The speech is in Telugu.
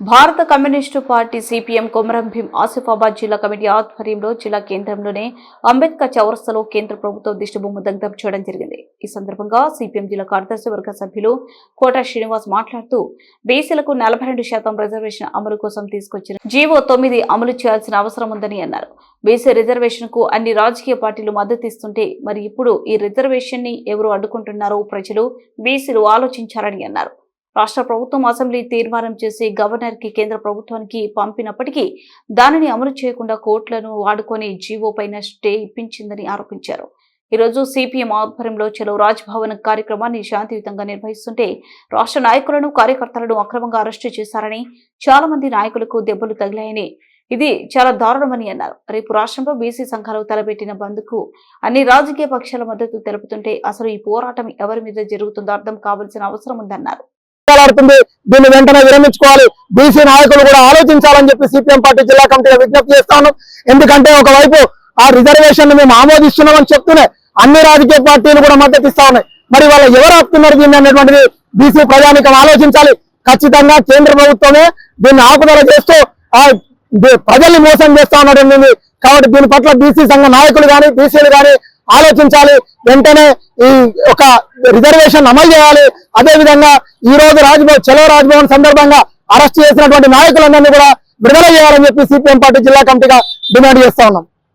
భారత communist party CPM Komaram Bheem Asifabad జిల్లా కమిటీ ఆధ్వర్యంలో జిల్లా కేంద్రంలోనే అంబేద్కర్ చౌరస్తలో కేంద్ర ప్రభుత్వ దిష్టిబొమ్మ దగ్ధం చేయడం జరిగింది. ఈ సందర్భంగా సిపిఎం జిల్లా కార్యదర్శి వర్గ సభ్యులు కోట శ్రీనివాస్ మాట్లాడుతూ బీసీలకు నలభై రెండు శాతం రిజర్వేషన్ అమలు కోసం తీసుకొచ్చిన జీవో తొమ్మిది అమలు చేయాల్సిన అవసరం ఉందని అన్నారు. బీసీ రిజర్వేషన్కు అన్ని రాజకీయ పార్టీలు మద్దతు ఇస్తుంటే మరి ఇప్పుడు ఈ రిజర్వేషన్ని ఎవరు అడ్డుకుంటున్నారో ప్రజలు బీసీలు ఆలోచించారని అన్నారు. రాష్ట్ర ప్రభుత్వం అసెంబ్లీ తీర్మానం చేసి గవర్నర్కి కేంద్ర ప్రభుత్వానికి పంపినప్పటికీ దానిని అమలు చేయకుండా కోర్టులను వాడుకొని జీవో పైన స్టే ఇప్పించిందని ఆరోపించారు. ఈరోజు సిపిఎం ఆధ్వర్యంలో చలో రాజ్భవన్ కార్యక్రమాన్ని శాంతియుతంగా నిర్వహిస్తుంటే రాష్ట్ర నాయకులను కార్యకర్తలను అక్రమంగా అరెస్టు చేశారని చాలా మంది నాయకులకు దెబ్బలు తగిలాయని ఇది చాలా దారుణమని అన్నారు. రేపు రాష్ట్రంలో బీసీ సంఘాలు తలపెట్టిన బంద్కు అన్ని రాజకీయ పక్షాల మద్దతు తెలుపుతుంటే అసలు ఈ పోరాటం ఎవరి మీద జరుగుతుందో అర్థం కావాల్సిన అవసరం ఉందన్నారు. మాట్లాడుతుంది. దీన్ని వెంటనే విరమించుకోవాలి. బీసీ నాయకులు కూడా ఆలోచించాలని చెప్పి సిపిఎం పార్టీ జిల్లా కమిటీలో విజ్ఞప్తి చేస్తాను. ఎందుకంటే ఒకవైపు ఆ రిజర్వేషన్ మేము ఆమోదిస్తున్నామని చెప్తూనే అన్ని రాజకీయ పార్టీలు కూడా మద్దతు ఇస్తా ఉన్నాయి. మరి వాళ్ళు ఎవరు ఆపుతున్నారు దీన్ని అనేటువంటిది బీసీ ప్రజానికం ఆలోచించాలి. ఖచ్చితంగా కేంద్ర ప్రభుత్వమే దీన్ని ఆకుదల చేస్తూ ఆ ప్రజల్ని మోసం చేస్తా ఉన్నటువంటి కాబట్టి దీని పట్ల బీసీ సంఘ నాయకులు కానీ బీసీలు కానీ ఆలోచించాలి. వెంటనే ఈ ఒక రిజర్వేషన్ అమలు చేయాలి. అదే విధంగా ఈ రోజు రాజ్భవన్ చలో రాజ్భవన్ సందర్భంగా అరెస్ట్ చేసినటువంటి నాయకులందరినీ కూడా విడుదల చేయాలని చెప్పి సిపిఎం పార్టీ జిల్లా కమిటీగా డిమాండ్ చేస్తా ఉన్నాం.